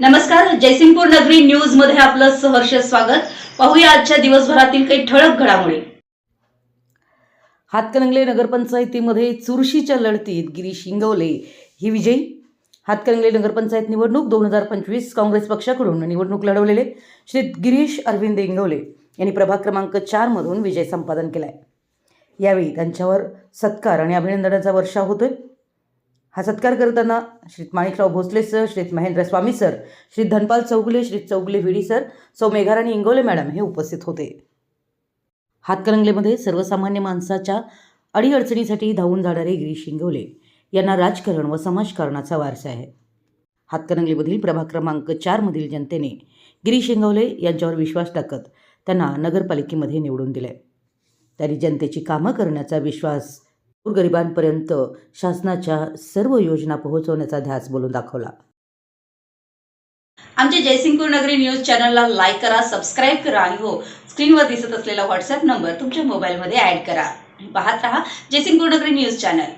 नमस्कार जयसिंगपूर नगरी न्यूजमध्ये आपलं सहर्ष स्वागत. पाहूया आजच्या दिवसभरातील काही ठळक घडामोडी. हातकणंगले नगरपंचायतीमध्ये चुरशीच्या लढतीत गिरीश इंगवले. ही विजयी? हातकणंगले नगरपंचायत निवडणूक दोन हजार पंचवीस काँग्रेस पक्षाकडून निवडणूक लढवलेले श्री गिरीश अरविंद इंगवले. यांनी प्रभाग क्रमांक चारमधून विजय संपादन केला आहे यावेळी त्यांच्यावर सत्कार आणि अभिनंदनाचा वर्षाव होतोय. हा सत्कार करताना श्री माणिकराव भोसले सर श्री महेंद्र स्वामी सर श्री धनपाल चौगुले श्री चौगुले विडी सर सौ मेघाराणी इंगोले मॅडम हे उपस्थित होते. हातकणंगलेमध्ये सर्वसामान्य माणसाच्या अडीअडचणीसाठी धावून जाणारे गिरीश इंगोले यांना राजकारण व समाजकारणाचा वारसा आहे. हातकणंगलेमधील प्रभाग क्रमांक चारमधील जनतेने गिरीश इंगवले यांच्यावर विश्वास टाकत त्यांना नगरपालिकेमध्ये निवडून दिले. त्यांनी जनतेची कामं करण्याचा विश्वास गरिबांपर्यंत शासनाच्या सर्व योजना पोहोचवण्याचा ध्यास बोलून दाखवला. आमच्या जयसिंगपूर नगरी न्यूज चॅनलला लाईक करा सबस्क्राईब करा आणि हो स्क्रीनवर दिसत असलेला व्हॉट्सअप नंबर तुमच्या मोबाईलमध्ये ऍड करा. पाहत रहा जयसिंगपूर नगरी न्यूज चॅनल.